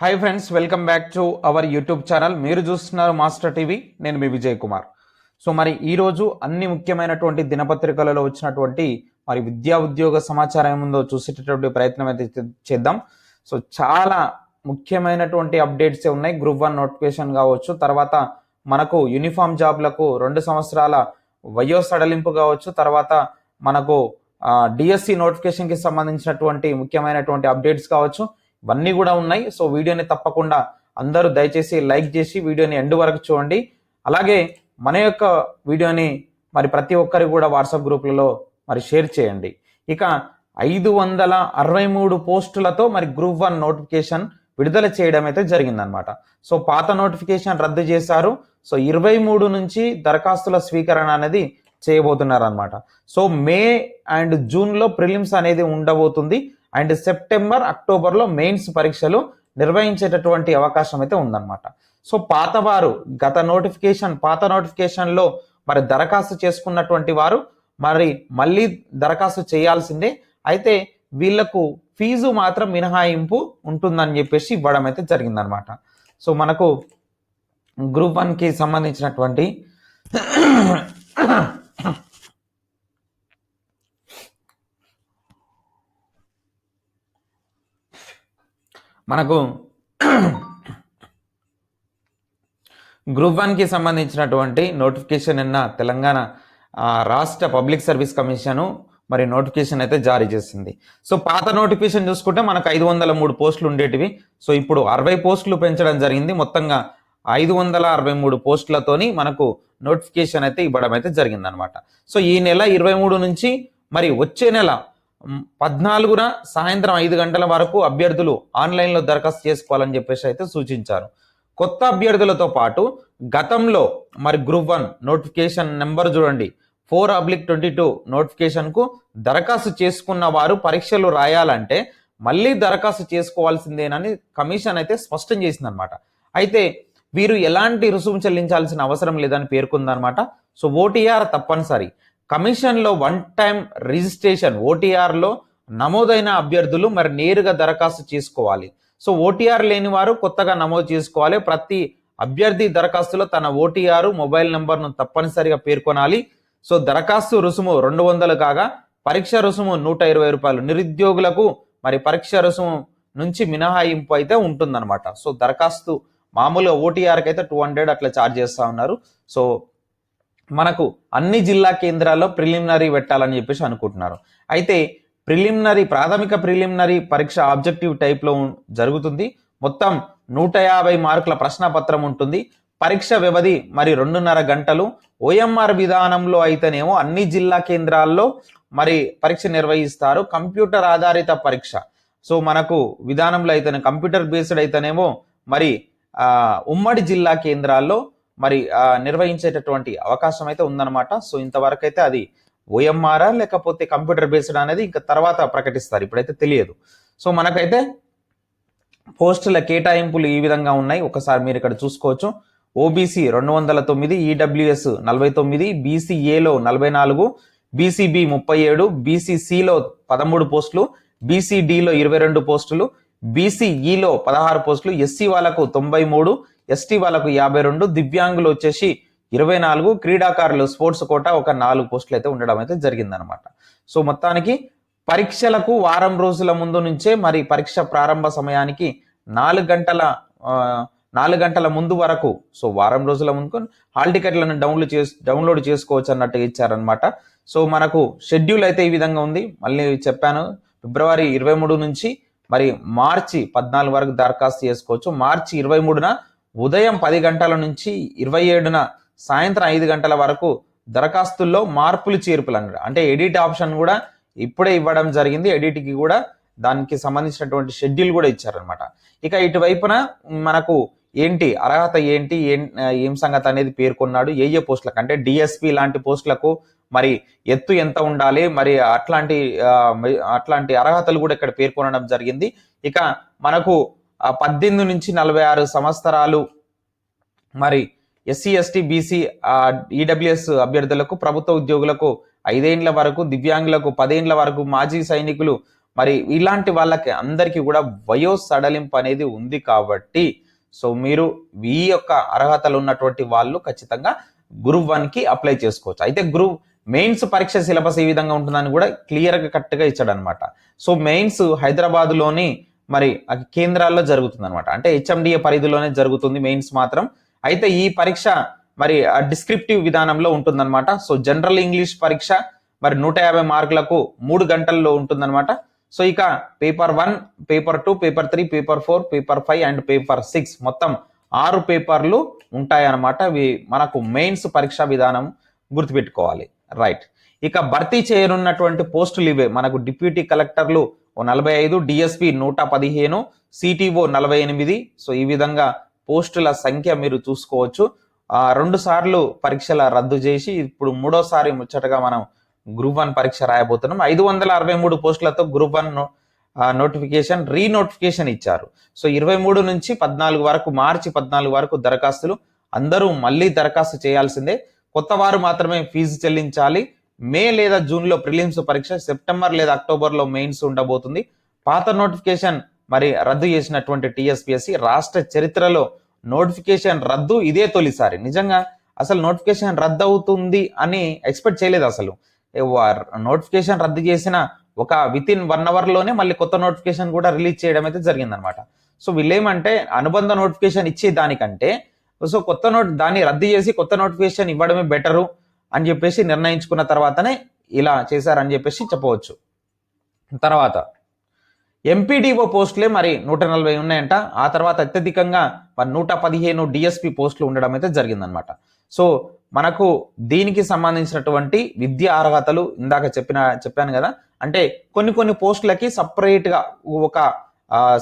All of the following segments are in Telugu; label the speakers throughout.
Speaker 1: Hi friends welcome back to our YouTube channel మీరు చూస్తున్నారు మాస్టర్ టీవీ నేను మీ విజయ్ కుమార్. సో మరి ఈరోజు అన్ని ముఖ్యమైనటువంటి దినపత్రికలలో వచ్చినటువంటి మరి విద్యా ఉద్యోగ సమాచారం ఏముందో చూసేటటువంటి ప్రయత్నం అయితే చేద్దాం. సో చాలా ముఖ్యమైనటువంటి అప్డేట్స్ ఉన్నాయి. గ్రూప్ వన్ నోటిఫికేషన్ కావచ్చు. తర్వాత మనకు యూనిఫామ్ జాబ్లకు రెండు సంవత్సరాల వయో సడలింపు కావచ్చు. తర్వాత మనకు డిఎస్సి నోటిఫికేషన్కి సంబంధించినటువంటి ముఖ్యమైనటువంటి అప్డేట్స్ కావచ్చు. ఇవన్నీ కూడా ఉన్నాయి. సో వీడియోని తప్పకుండా అందరూ దయచేసి లైక్ చేసి వీడియోని ఎండ్ వరకు చూడండి. అలాగే మన యొక్క వీడియోని మరి ప్రతి ఒక్కరికి కూడా వాట్సాప్ గ్రూపులలో మరి షేర్ చేయండి. ఇక ఐదు వందల అరవై మూడు పోస్టులతో మరి గ్రూప్ వన్ నోటిఫికేషన్ విడుదల చేయడం అయితే జరిగిందనమాట సో పాత నోటిఫికేషన్ రద్దు చేశారు. సో ఇరవై మూడు నుంచి దరఖాస్తుల స్వీకరణ అనేది చేయబోతున్నారు అనమాట సో మే అండ్ జూన్లో ప్రిలిమ్స్ అనేది ఉండబోతుంది. అండ్ సెప్టెంబర్ అక్టోబర్లో మెయిన్స్ పరీక్షలు నిర్వహించేటటువంటి అవకాశం అయితే ఉందన్నమాట. సో పాతవారు గత నోటిఫికేషన్ పాత నోటిఫికేషన్లో మరి దరఖాస్తు చేసుకున్నటువంటి వారు మరి మళ్ళీ దరఖాస్తు చేయాల్సిందే. అయితే వీళ్ళకు ఫీజు మాత్రం మినహాయింపు ఉంటుందని చెప్పేసి ఇవ్వడం అయితే జరిగిందనమాట సో మనకు గ్రూప్ వన్కి సంబంధించినటువంటి మనకు గ్రూప్ వన్కి సంబంధించినటువంటి నోటిఫికేషన్ నిన్న తెలంగాణ రాష్ట్ర పబ్లిక్ సర్వీస్ కమిషను మరి నోటిఫికేషన్ అయితే జారీ చేసింది. సో పాత నోటిఫికేషన్ చూసుకుంటే మనకు ఐదు వందల మూడు పోస్టులు ఉండేటివి. సో ఇప్పుడు అరవై పోస్టులు పెంచడం జరిగింది. మొత్తంగా ఐదు వందల అరవై మూడు పోస్టులతోని మనకు నోటిఫికేషన్ అయితే ఇవ్వడం అయితే జరిగిందనమాట. సో ఈ నెల ఇరవై మూడు నుంచి మరి వచ్చే నెల పద్నాలుగున సాయంత్రం ఐదు గంటల వరకు అభ్యర్థులు ఆన్లైన్లో దరఖాస్తు చేసుకోవాలని చెప్పేసి అయితే సూచించారు. కొత్త అభ్యర్థులతో పాటు గతంలో మరి గ్రూప్ వన్ నోటిఫికేషన్ నెంబర్ చూడండి. ఫోర్ అబ్లిక్ ట్వంటీ టూ నోటిఫికేషన్కు దరఖాస్తు చేసుకున్న వారు పరీక్షలు రాయాలంటే మళ్ళీ దరఖాస్తు చేసుకోవాల్సిందేనని కమిషన్ అయితే స్పష్టం చేసిందనమాట అయితే వీరు ఎలాంటి రుసుము చెల్లించాల్సిన అవసరం లేదని పేర్కొందనమాట సో ఓటీఆర్ తప్పనిసరి. కమిషన్లో వన్ టైం రిజిస్ట్రేషన్ ఓటీఆర్లో నమోదైన అభ్యర్థులు మరి నేరుగా దరఖాస్తు చేసుకోవాలి. సో ఓటీఆర్ లేని వారు కొత్తగా నమోదు చేసుకోవాలి. ప్రతి అభ్యర్థి దరఖాస్తులో తన ఓటీఆర్ మొబైల్ నెంబర్ను తప్పనిసరిగా పేర్కొనాలి. సో దరఖాస్తు రుసుము రెండు వందలు కాగా పరీక్ష రుసుము నూట ఇరవై రూపాయలు. నిరుద్యోగులకు మరి పరీక్ష రుసుము నుంచి మినహాయింపు అయితే ఉంటుందన్నమాట. సో దరఖాస్తు మామూలుగా ఓటీఆర్కి అయితే టూ హండ్రెడ్ అట్లా ఛార్జ్ చేస్తూ ఉన్నారు. సో మనకు అన్ని జిల్లా కేంద్రాల్లో ప్రిలిమినరీ పెట్టాలని చెప్పేసి అనుకుంటున్నారు. అయితే ప్రిలిమినరీ ప్రాథమిక ప్రిలిమినరీ పరీక్ష ఆబ్జెక్టివ్ టైప్లో జరుగుతుంది. మొత్తం నూట యాభై మార్కుల ప్రశ్నపత్రం ఉంటుంది. పరీక్ష వ్యవధి మరి రెండున్నర గంటలు. ఓఎంఆర్ విధానంలో అయితేనేమో అన్ని జిల్లా కేంద్రాల్లో మరి పరీక్ష నిర్వహిస్తారు. కంప్యూటర్ ఆధారిత పరీక్ష. సో మనకు విధానంలో అయితేనే కంప్యూటర్ బేస్డ్ అయితేనేమో మరి ఉమ్మడి జిల్లా కేంద్రాల్లో మరి నిర్వహించేటటువంటి అవకాశం అయితే ఉందన్నమాట. సో ఇంతవరకు అయితే అది ఓఎంఆర్ఆ లేకపోతే కంప్యూటర్ బేస్డ్ అనేది ఇంకా తర్వాత ప్రకటిస్తారు. ఇప్పుడైతే తెలియదు. సో మనకైతే పోస్టుల కేటాయింపులు ఈ విధంగా ఉన్నాయి. ఒకసారి మీరు ఇక్కడ చూసుకోవచ్చు. ఓబీసీ రెండు వందల తొమ్మిది ఈడబ్ల్యూఎస్ నలభై తొమ్మిది బీసీఏలో నలభై నాలుగు బీసీబీ ముప్పై ఏడు బీసీసీలో పదమూడు పోస్టులు బీసీడీలో ఇరవై రెండు పోస్టులు బీసీఈలో పదహారు పోస్టులు ఎస్సీ వాళ్ళకు తొంభై మూడు ఎస్టీ వాళ్ళకు యాభై రెండు దివ్యాంగులు వచ్చేసి ఇరవై నాలుగు క్రీడాకారులు స్పోర్ట్స్ కోట ఒక నాలుగు పోస్టులు అయితే ఉండడం అయితే జరిగిందనమాట సో మొత్తానికి పరీక్షలకు వారం రోజుల ముందు నుంచే మరి పరీక్ష ప్రారంభ సమయానికి నాలుగు గంటల నాలుగు గంటల ముందు వరకు సో వారం రోజుల ముందు హాల్ టికెట్లను డౌన్లోడ్ చేసి డౌన్లోడ్ చేసుకోవచ్చు అన్నట్టు ఇచ్చారనమాట సో మనకు షెడ్యూల్ అయితే ఈ విధంగా ఉంది. మళ్ళీ చెప్పాను ఫిబ్రవరి ఇరవై మూడు నుంచి మరి మార్చి పద్నాలుగు వరకు దరఖాస్తు చేసుకోవచ్చు. మార్చి ఇరవై మూడున ఉదయం పది గంటల నుంచి ఇరవై ఏడున సాయంత్రం ఐదు గంటల వరకు దరఖాస్తుల్లో మార్పులు చేర్పులు అన్నాడు అంటే ఎడిట్ ఆప్షన్ కూడా ఇప్పుడే ఇవ్వడం జరిగింది. ఎడిట్కి కూడా దానికి సంబంధించినటువంటి షెడ్యూల్ కూడా ఇచ్చారనమాట ఇక ఇటువైపున మనకు ఏంటి అర్హత ఏంటి ఏం ఏం సంగతి అనేది పేర్కొన్నాడు. ఏ ఏ పోస్టులకు అంటే డిఎస్పి లాంటి పోస్టులకు మరి ఎత్తు ఎంత ఉండాలి మరి అట్లాంటి అట్లాంటి అర్హతలు కూడా ఇక్కడ పేర్కొనడం జరిగింది. ఇక మనకు పద్దెనిమిది నుంచి నలభై ఆరు సంవత్సరాలు మరి ఎస్సీ ఎస్టీ బీసీ ఈడబ్ల్యూఎస్ అభ్యర్థులకు ప్రభుత్వ ఉద్యోగులకు ఐదేండ్ల వరకు దివ్యాంగులకు పదేండ్ల వరకు మాజీ సైనికులు మరి ఇలాంటి వాళ్ళకి అందరికీ కూడా వయో సడలింపు అనేది ఉంది కాబట్టి సో మీరు ఈ యొక్క అర్హతలు ఉన్నటువంటి వాళ్ళు ఖచ్చితంగా గ్రూప్ వన్కి అప్లై చేసుకోవచ్చు. అయితే గ్రూప్ మెయిన్స్ పరీక్ష సిలబస్ ఏ విధంగా ఉంటుందని కూడా క్లియర్గా కరెక్ట్గా ఇచ్చాడనమాట. ఇచ్చాడు అనమాట సో మెయిన్స్ హైదరాబాద్లోని మరి అది కేంద్రాల్లో జరుగుతుంది అనమాట అంటే హెచ్ఎండిఏ పరిధిలోనే జరుగుతుంది మెయిన్స్ మాత్రం. అయితే ఈ పరీక్ష మరి డిస్క్రిప్టివ్ విధానంలో ఉంటుందన్నమాట. సో జనరల్ ఇంగ్లీష్ పరీక్ష మరి నూట యాభై మార్కులకు మూడు గంటల్లో ఉంటుందన్నమాట. సో ఇక paper one paper two paper three paper four paper five and paper six మొత్తం ఆరు పేపర్లు ఉంటాయన్నమాట. ఇవి మనకు మెయిన్స్ పరీక్షా విధానం గుర్తుపెట్టుకోవాలి. రైట్. ఇక భర్తీ చేయనున్నటువంటి పోస్టులు ఇవే. మనకు డిప్యూటీ కలెక్టర్లు ఓ నలభై ఐదు డిఎస్పి నూట పదిహేను సిటిఓ నలభై ఎనిమిది. సో ఈ విధంగా పోస్టుల సంఖ్య మీరు చూసుకోవచ్చు. రెండు సార్లు పరీక్షల రద్దు చేసి ఇప్పుడు మూడోసారి ముచ్చటగా మనం గ్రూప్ వన్ పరీక్ష రాయబోతున్నాం. ఐదు వందల అరవై మూడు పోస్టులతో గ్రూప్ వన్ నోటిఫికేషన్ రీనోటిఫికేషన్ ఇచ్చారు. సో ఇరవై మూడు నుంచి పద్నాలుగు వరకు మార్చి పద్నాలుగు వరకు దరఖాస్తులు. అందరూ మళ్ళీ దరఖాస్తు చేయాల్సిందే. కొత్త వారు మాత్రమే ఫీజు చెల్లించాలి. మే లేదా జూన్లో ప్రిలిమ్స్ పరీక్ష సెప్టెంబర్ లేదా అక్టోబర్లో మెయిన్స్ ఉండబోతుంది. పాత నోటిఫికేషన్ మరి రద్దు చేసినటువంటి టీఎస్పీఎస్సి రాష్ట్ర చరిత్రలో నోటిఫికేషన్ రద్దు ఇదే తొలిసారి. నిజంగా అసలు నోటిఫికేషన్ రద్దు అవుతుంది అని ఎక్స్పెక్ట్ చేయలేదు అసలు. నోటిఫికేషన్ రద్దు చేసిన ఒక విత్ ఇన్ వన్ అవర్లోనే మళ్ళీ కొత్త నోటిఫికేషన్ కూడా రిలీజ్ చేయడం అయితే జరిగిందనమాట సో వీళ్ళేమంటే అనుబంధ నోటిఫికేషన్ ఇచ్చే దానికంటే సో కొత్త నోట్ దాన్ని రద్దు చేసి కొత్త నోటిఫికేషన్ ఇవ్వడమే బెటరు. అని చెప్పేసి నిర్ణయించుకున్న తర్వాతనే ఇలా చేశారని చెప్పేసి చెప్పవచ్చు. తర్వాత ఎంపీడీఓ పోస్టులే మరి నూట నలభై ఉన్నాయంట. ఆ తర్వాత అత్యధికంగా మరి నూట పదిహేను డిఎస్పి పోస్టులు ఉండడం అయితే జరిగిందనమాట సో మనకు దీనికి సంబంధించినటువంటి విద్యా అర్హతలు ఇందాక చెప్పిన చెప్పాను కదా. అంటే కొన్ని కొన్ని పోస్టులకి సపరేట్గా ఒక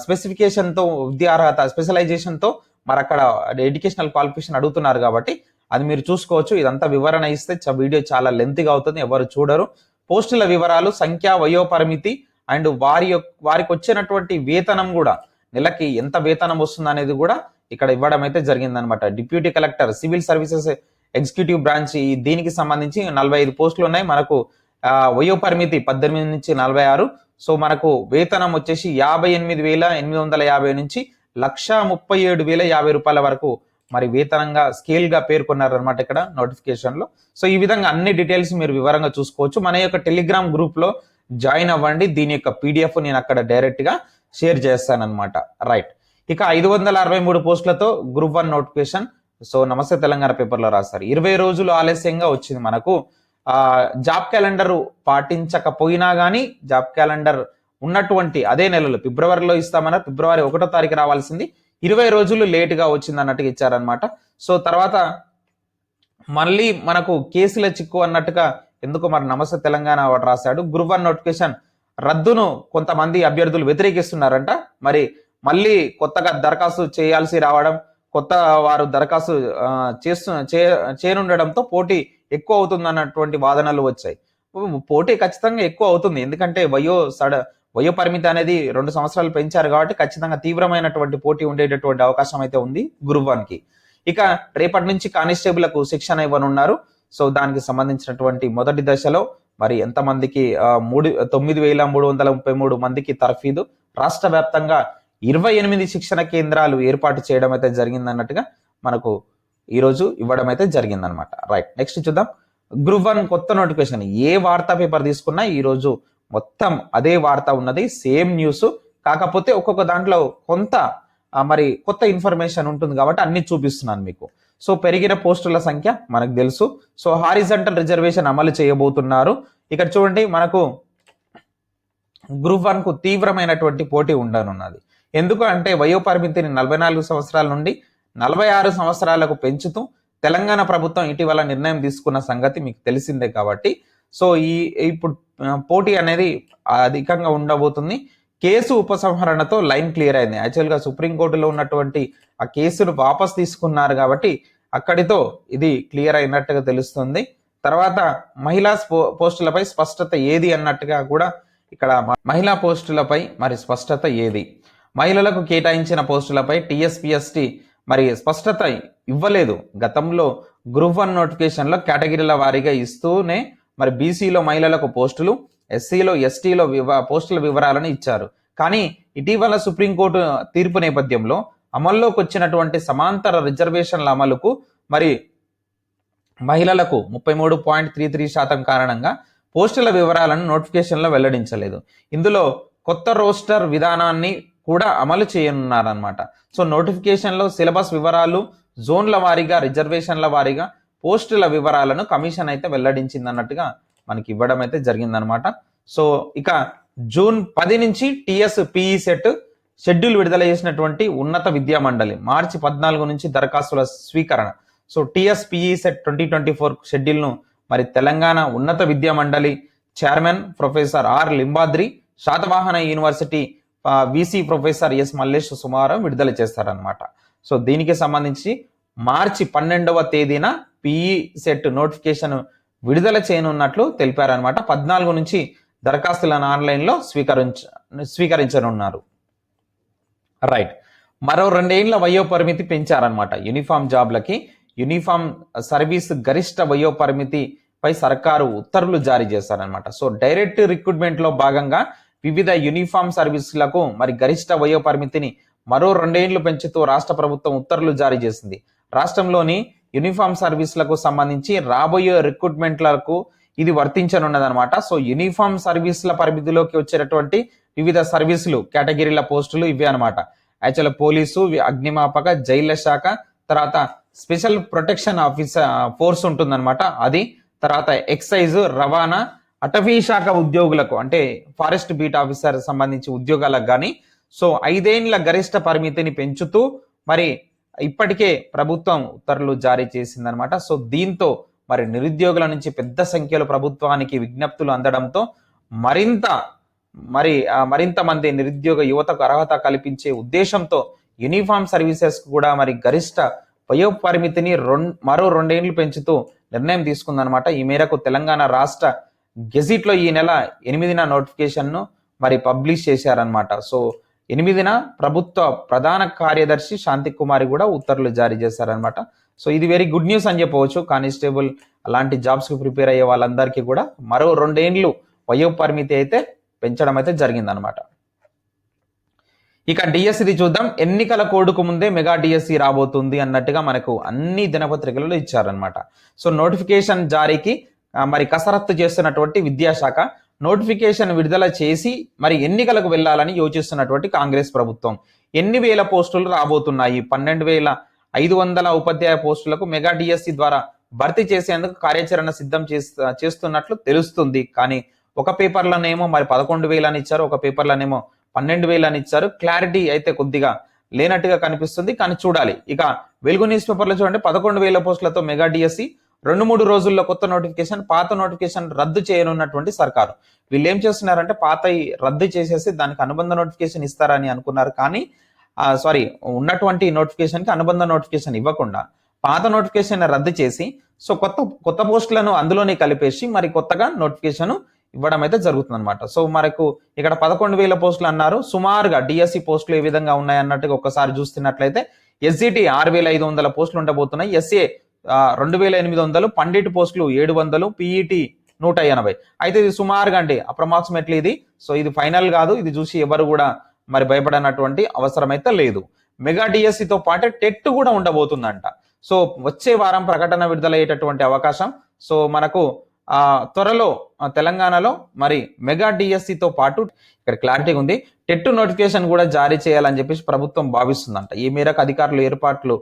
Speaker 1: స్పెసిఫికేషన్తో విద్యా అర్హత స్పెషలైజేషన్తో మరి అక్కడ ఎడ్యుకేషనల్ క్వాలిఫికేషన్ అడుగుతున్నారు కాబట్టి అది మీరు చూసుకోవచ్చు. ఇదంతా వివరణ ఇస్తే చ- వీడియో చాలా లెంత్గా అవుతుంది. ఎవరు చూడరు. పోస్టుల వివరాలు సంఖ్య వయో పరిమితి అండ్ వారి యొక్క వారికి వచ్చినటువంటి వేతనం కూడా నెలకి ఎంత వేతనం వస్తుంది అనేది కూడా ఇక్కడ ఇవ్వడం అయితే జరిగిందనమాట. Deputy collector civil services executive branch దీనికి సంబంధించి నలభై ఐదు పోస్టులు ఉన్నాయి. మనకు ఆ, వయో పరిమితి పద్దెనిమిది నుంచి నలభై ఆరు. సో మనకు వేతనం వచ్చేసి యాభై ఎనిమిది వేల ఎనిమిది వందల యాభై నుంచి లక్ష ముప్పై ఏడు వేల యాభై రూపాయల వరకు మరి వేతనంగా స్కేల్గా పేర్కొన్నారనమాట ఇక్కడ నోటిఫికేషన్లో సో ఈ విధంగా అన్ని డీటెయిల్స్ మీరు వివరంగా చూసుకోవచ్చు. మన యొక్క టెలిగ్రామ్ గ్రూప్లో జాయిన్ అవ్వండి. దీని యొక్క పీడిఎఫ్ నేను అక్కడ డైరెక్ట్గా షేర్ చేస్తానన్నమాట. రైట్ ఇక ఐదు వందల అరవై మూడు పోస్టులతో group one notification so Namaste Telangana పేపర్లో రాస్తారు ఇరవై రోజులు ఆలస్యంగా వచ్చింది మనకు. జాబ్ క్యాలెండర్ పాటించకపోయినా కానీ జాబ్ క్యాలెండర్ ఉన్నటువంటి అదే నెలలో ఫిబ్రవరిలో ఇస్తామన్నారు. ఫిబ్రవరి ఒకటో తారీఖు రావాల్సింది. ఇరవై రోజులు లేటుగా వచ్చింది అన్నట్టుగా ఇచ్చారనమాట సో తర్వాత మళ్ళీ మనకు కేసుల చిక్కు అన్నట్టుగా ఎందుకు మరి నమస్తే తెలంగాణ వాడు రాశాడు. గురువారం నోటిఫికేషన్ రద్దును కొంతమంది అభ్యర్థులు వ్యతిరేకిస్తున్నారంట. మరి మళ్ళీ కొత్తగా దరఖాస్తు చేయాల్సి రావడం కొత్త వారు దరఖాస్తు చేస్తు చే- పోటీ ఎక్కువ అవుతుంది అన్నటువంటి వాదనలు వచ్చాయి. పోటీ ఖచ్చితంగా ఎక్కువ అవుతుంది. ఎందుకంటే వయో సడ వయో పరిమితి అనేది రెండు సంవత్సరాలు పెంచారు కాబట్టి ఖచ్చితంగా తీవ్రమైనటువంటి పోటీ ఉండేటటువంటి అవకాశం అయితే ఉంది గ్రూప్ వన్కి ఇక రేపటి నుంచి కానిస్టేబుల్కు శిక్షణ ఇవ్వనున్నారు. సో దానికి సంబంధించినటువంటి మొదటి దశలో మరి ఎంతమందికి మూడు తొమ్మిది వేల మూడు వందల ముప్పై మూడు మందికి తర్ఫీదు. రాష్ట్ర వ్యాప్తంగా ఇరవై ఎనిమిది శిక్షణ కేంద్రాలు ఏర్పాటు చేయడం అయితే జరిగిందన్నట్టుగా మనకు ఈరోజు ఇవ్వడం అయితే జరిగిందనమాట రైట్ నెక్స్ట్ చూద్దాం. గ్రూప్ వన్ కొత్త నోటిఫికేషన్. ఏ వార్తా పేపర్ తీసుకున్నా ఈరోజు మొత్తం అదే వార్త ఉన్నది సేమ్ న్యూస్. కాకపోతే ఒక్కొక్క దాంట్లో కొంత మరి కొత్త ఇన్ఫర్మేషన్ ఉంటుంది కాబట్టి అన్ని చూపిస్తున్నాను మీకు. సో పెరిగిన పోస్టుల సంఖ్య మనకు తెలుసు. సో హారిజంటల్ రిజర్వేషన్ అమలు చేయబోతున్నారు. ఇక్కడ చూడండి మనకు గ్రూప్ వన్కు తీవ్రమైనటువంటి పోటీ ఉండనున్నది. ఎందుకు అంటే వయో పరిమితిని నలభై నాలుగు సంవత్సరాల నుండి నలభై ఆరు సంవత్సరాలకు పెంచుతూ తెలంగాణ ప్రభుత్వం ఇటీవల నిర్ణయం తీసుకున్న సంగతి మీకు తెలిసిందే కాబట్టి. సో ఈ ఇప్పుడు పోటీ అనేది అధికంగా ఉండబోతుంది. కేసు ఉపసంహరణతో లైన్ క్లియర్ అయింది. యాక్చువల్గా సుప్రీంకోర్టులో ఉన్నటువంటి ఆ కేసును వాపస్ తీసుకున్నారు కాబట్టి అక్కడితో ఇది క్లియర్ అయినట్టుగా తెలుస్తుంది. తర్వాత మహిళా స్పో- పోస్టులపై స్పష్టత ఏది అన్నట్టుగా కూడా ఇక్కడ మహిళా పోస్టులపై మరి స్పష్టత ఏది? మహిళలకు కేటాయించిన పోస్టులపై టిఎస్పిఎస్టి మరి స్పష్టత ఇవ్వలేదు. గతంలో గ్రూప్ వన్ నోటిఫికేషన్లో కేటగిరీల వారీగా ఇస్తూనే మరి బీసీలో మహిళలకు పోస్టులు ఎస్సీలో ఎస్టీలో వివ పోస్టుల వివరాలను ఇచ్చారు. కానీ ఇటీవల సుప్రీంకోర్టు తీర్పు నేపథ్యంలో అమల్లోకి వచ్చినటువంటి సమాంతర రిజర్వేషన్ల అమలుకు మరి మహిళలకు ముప్పై మూడు పాయింట్ త్రీ త్రీ శాతం కారణంగా పోస్టుల వివరాలను నోటిఫికేషన్లో వెల్లడించలేదు. ఇందులో కొత్త రోస్టర్ విధానాన్ని కూడా అమలు చేయనున్నారనమాట సో నోటిఫికేషన్లో సిలబస్ వివరాలు జోన్ల వారీగా రిజర్వేషన్ల వారీగా పోస్టుల వివరాలను కమిషన్ అయితే వెల్లడించింది అన్నట్టుగా మనకి ఇవ్వడం అయితే జరిగిందనమాట సో ఇక జూన్ పది నుంచి టిఎస్ పిఈ సెట్ షెడ్యూల్ విడుదల చేసినటువంటి ఉన్నత విద్యా మండలి మార్చి పద్నాలుగు నుంచి దరఖాస్తుల స్వీకరణ. So TSPE CET twenty twenty four షెడ్యూల్ను మరి తెలంగాణ ఉన్నత విద్యా మండలి chairman professor R Limbadri Satavahana university VC professor S Mallesh సుమారం విడుదల చేస్తారనమాట సో దీనికి సంబంధించి మార్చి పన్నెండవ తేదీన పిఈ సెట్ నోటిఫికేషన్ విడుదల చేయనున్నట్లు తెలిపారనమాట పద్నాలుగు నుంచి దరఖాస్తులను ఆన్లైన్లో స్వీకరించ స్వీకరించనున్నారు. రైట్ మరో రెండేళ్ళ వయో పరిమితి పెంచారనమాట యూనిఫామ్ జాబ్లకి యూనిఫామ్ సర్వీస్ గరిష్ట వయో పరిమితిపై సర్కారు ఉత్తర్వులు జారీ చేశారనమాట సో డైరెక్ట్ రిక్రూట్మెంట్లో భాగంగా వివిధ యూనిఫామ్ సర్వీసులకు మరి గరిష్ట వయో పరిమితిని మరో రెండేళ్ళు పెంచుతూ రాష్ట్ర ప్రభుత్వం ఉత్తర్వులు జారీ చేసింది. రాష్ట్రంలోని యూనిఫామ్ సర్వీస్లకు సంబంధించి రాబోయే రిక్రూట్మెంట్లకు ఇది వర్తించనున్నదనమాట సో యూనిఫామ్ సర్వీసుల పరిమితిలోకి వచ్చేటటువంటి వివిధ సర్వీసులు కేటగిరీల పోస్టులు ఇవే అనమాట యాక్చువల్ పోలీసు అగ్నిమాపక జైళ్ళ శాఖ తర్వాత స్పెషల్ ప్రొటెక్షన్ ఆఫీసర్ ఫోర్స్ ఉంటుందన్నమాట. అది తర్వాత ఎక్సైజ్ రవాణా అటవీ శాఖ ఉద్యోగులకు అంటే ఫారెస్ట్ బీట్ ఆఫీసర్ సంబంధించి ఉద్యోగాలకు కానీ సో ఐదేండ్ల గరిష్ట పరిమితిని పెంచుతూ మరి ఇప్పటికే ప్రభుత్వం ఉత్తర్వులు జారీ చేసిందనమాట సో దీంతో మరి నిరుద్యోగుల నుంచి పెద్ద సంఖ్యలో ప్రభుత్వానికి విజ్ఞప్తులు అందడంతో మరింత మరి మరింత మంది నిరుద్యోగ యువతకు అర్హత కల్పించే ఉద్దేశంతో యూనిఫామ్ సర్వీసెస్ కూడా మరి గరిష్ట వయో పరిమితిని రెండు మరో రెండేళ్ళు పెంచుతూ నిర్ణయం తీసుకుందనమాట ఈ మేరకు తెలంగాణ రాష్ట్ర గెజిట్లో ఈ నెల ఎనిమిదిన నోటిఫికేషన్ను మరి పబ్లిష్ చేశారనమాట సో ఎనిమిదిన ప్రభుత్వ ప్రధాన కార్యదర్శి శాంతి కుమారి కూడా ఉత్తర్వులు జారీ చేశారనమాట సో ఇది వెరీ గుడ్ న్యూస్ అని చెప్పవచ్చు. కానిస్టేబుల్ అలాంటి జాబ్స్కి ప్రిపేర్ అయ్యే వాళ్ళందరికీ కూడా మరో రెండేండ్లు వయో పరిమితి అయితే పెంచడం అయితే జరిగిందనమాట ఇక డిఎస్సిది చూద్దాం. ఎన్నికల కోడ్కు ముందే మెగా డిఎస్సి రాబోతుంది అన్నట్టుగా మనకు అన్ని దినపత్రికలలో ఇచ్చారనమాట సో నోటిఫికేషన్ జారీకి మరి కసరత్తు చేస్తున్నటువంటి విద్యాశాఖ నోటిఫికేషన్ విడుదల చేసి మరి ఎన్నికలకు వెళ్ళాలని యోచిస్తున్నటువంటి కాంగ్రెస్ ప్రభుత్వం. ఎన్ని వేల పోస్టులు రాబోతున్నాయి? పన్నెండు వేల ఐదు వందల ఉపాధ్యాయ పోస్టులకు మెగా డిఎస్సి ద్వారా భర్తీ చేసేందుకు కార్యాచరణ సిద్ధం చేస్త- చేస్తున్నట్లు తెలుస్తుంది. కానీ ఒక పేపర్లోనేమో మరి పదకొండు వేలు అని ఇచ్చారు ఒక పేపర్లోనేమో పన్నెండు వేలు అని ఇచ్చారు. క్లారిటీ అయితే కొద్దిగా లేనట్టుగా కనిపిస్తుంది. కానీ చూడాలి. ఇక వెలుగు న్యూస్ పేపర్లో చూడండి. పదకొండు వేల పోస్టులతో మెగా డిఎస్సి రెండు మూడు రోజుల్లో కొత్త నోటిఫికేషన్ పాత నోటిఫికేషన్ రద్దు చేయనున్నటువంటి సర్కారు. వీళ్ళు ఏం చేస్తున్నారంటే పాత రద్దు చేసేసి దానికి అనుబంధ నోటిఫికేషన్ ఇస్తారని అనుకున్నారు. కానీ సారీ ఉన్నటువంటి నోటిఫికేషన్కి అనుబంధ నోటిఫికేషన్ ఇవ్వకుండా పాత నోటిఫికేషన్ రద్దు చేసి సో కొత్త కొత్త పోస్టులను అందులోనే కలిపేసి మరి కొత్తగా నోటిఫికేషన్ ఇవ్వడం అయితే జరుగుతుంది అనమాట సో మనకు ఇక్కడ పదకొండు వేల పోస్టులు అన్నారు. సుమారుగా డిఎస్సి పోస్టులు ఏ విధంగా ఉన్నాయి అన్నట్టుగా ఒకసారి చూస్తున్నట్లయితే ఎస్జిటి ఆరు వేల ఐదు వందల పోస్టులు ఉండబోతున్నాయి. ఎస్ఏ రెండు వేల ఎనిమిది వందలు పండిట్ పోస్టులు ఏడు వందలు పీఈటీ నూట ఎనభై. అయితే ఇది సుమారుగా అండి అప్రమాక్సిమేట్లీ ఇది. సో ఇది ఫైనల్ కాదు ఇది చూసి ఎవరు కూడా మరి భయపడనటువంటి అవసరం అయితే లేదు. మెగా డిఎస్సితో పాటు టెట్ కూడా ఉండబోతుందంట. సో వచ్చే వారం ప్రకటన విడుదలయ్యేటటువంటి అవకాశం. సో మనకు త్వరలో తెలంగాణలో మరి మెగా డిఎస్సితో పాటు ఇక్కడ క్లారిటీగా ఉంది. టెట్ నోటిఫికేషన్ కూడా జారీ చేయాలని చెప్పేసి ప్రభుత్వం భావిస్తుందంట. ఈ మేరకు అధికారులు ఏర్పాట్లు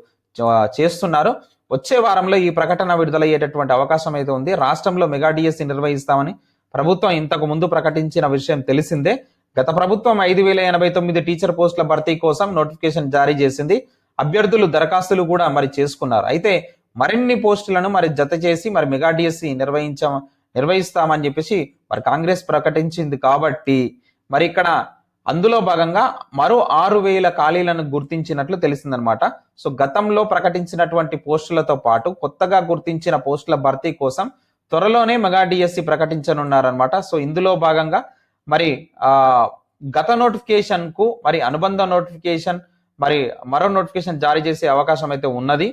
Speaker 1: చేస్తున్నారు. వచ్చే వారంలో ఈ ప్రకటన విడుదలయ్యేటటువంటి అవకాశం అయితే ఉంది. రాష్ట్రంలో మెగా డిఎస్సి నిర్వహిస్తామని ప్రభుత్వం ఇంతకు ముందు ప్రకటించిన విషయం తెలిసిందే. గత ప్రభుత్వం ఐదు వేల ఎనభై తొమ్మిది టీచర్ పోస్టుల భర్తీ కోసం నోటిఫికేషన్ జారీ చేసింది. అభ్యర్థులు దరఖాస్తులు కూడా మరి చేసుకున్నారు. అయితే మరిన్ని పోస్టులను మరి జత చేసి మరి మెగా డిఎస్సి నిర్వహించ నిర్వహిస్తామని చెప్పేసి మరి కాంగ్రెస్ ప్రకటించింది కాబట్టి మరి ఇక్కడ అందులో భాగంగా మరో ఆరు వేల ఖాళీలను గుర్తించినట్లు తెలిసిందనమాట. సో గతంలో ప్రకటించినటువంటి పోస్టులతో పాటు కొత్తగా గుర్తించిన పోస్టుల భర్తీ కోసం త్వరలోనే మెగా డిఎస్సి ప్రకటించనున్నారనమాట. సో ఇందులో భాగంగా మరి గత నోటిఫికేషన్కు మరి అనుబంధ నోటిఫికేషన్ మరి మరో నోటిఫికేషన్ జారీ చేసే అవకాశం అయితే ఉన్నది.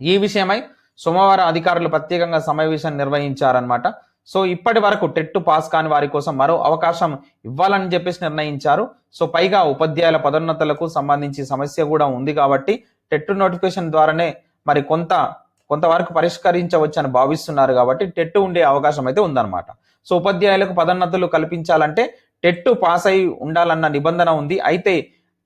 Speaker 1: ఈ విషయమై సోమవారం అధికారులు ప్రత్యేకంగా సమావేశం నిర్వహించారనమాట. సో ఇప్పటి వరకు టెట్ పాస్ కాని వారి కోసం మరో అవకాశం ఇవ్వాలని చెప్పేసి నిర్ణయించారు. సో పైగా ఉపాధ్యాయుల పదోన్నతులకు సంబంధించి సమస్య కూడా ఉంది కాబట్టి టెట్ నోటిఫికేషన్ ద్వారానే మరి కొంత కొంతవరకు పరిష్కరించవచ్చని భావిస్తున్నారు కాబట్టి టెట్ ఉండే అవకాశం అయితే ఉందన్నమాట. సో ఉపాధ్యాయులకు పదోన్నతులు కల్పించాలంటే టెట్ పాస్ అయి ఉండాలన్న నిబంధన ఉంది. అయితే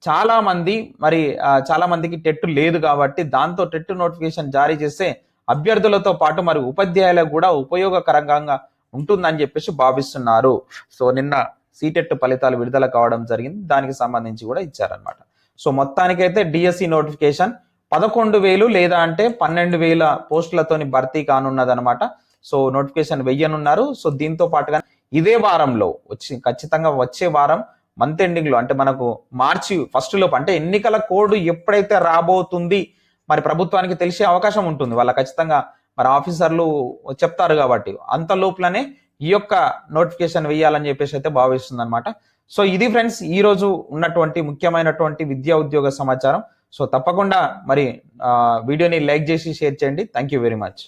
Speaker 1: చాలా మంది మరి చాలామందికి చాలా మందికి టెట్ లేదు కాబట్టి దాంతో టెట్ నోటిఫికేషన్ జారీ చేస్తే అభ్యర్థులతో పాటు మరి ఉపాధ్యాయులకు కూడా ఉపయోగకరంగా ఉంటుందని చెప్పేసి భావిస్తున్నారు. సో నిన్న సీటెట్ ఫలితాలు విడుదల కావడం జరిగింది. దానికి సంబంధించి కూడా ఇచ్చారనమాట సో మొత్తానికైతే డిఎస్సి నోటిఫికేషన్ పదకొండు వేలు లేదా అంటే పన్నెండు వేల పోస్టులతోని భర్తీ కానున్నదనమాట సో నోటిఫికేషన్ వెయ్యనున్నారు. సో దీంతో పాటుగా ఇదే వారంలో వచ్చి ఖచ్చితంగా వచ్చే వారం మంత్ ఎండింగ్లో అంటే మనకు మార్చి ఫస్ట్ లోపు అంటే ఎన్నికల కోడ్ ఎప్పుడైతే రాబోతుంది మరి ప్రభుత్వానికి తెలిసే అవకాశం ఉంటుంది. వాళ్ళ ఖచ్చితంగా మరి ఆఫీసర్లు చెప్తారు కాబట్టి అంత లోపలనే ఈ యొక్క నోటిఫికేషన్ వేయాలని చెప్పేసి అయితే భావిస్తుంది అనమాట సో ఇది ఫ్రెండ్స్ ఈ రోజు ఉన్నటువంటి ముఖ్యమైనటువంటి విద్యా ఉద్యోగ సమాచారం. సో తప్పకుండా మరి వీడియోని లైక్ చేసి షేర్ చేయండి. Thank you very much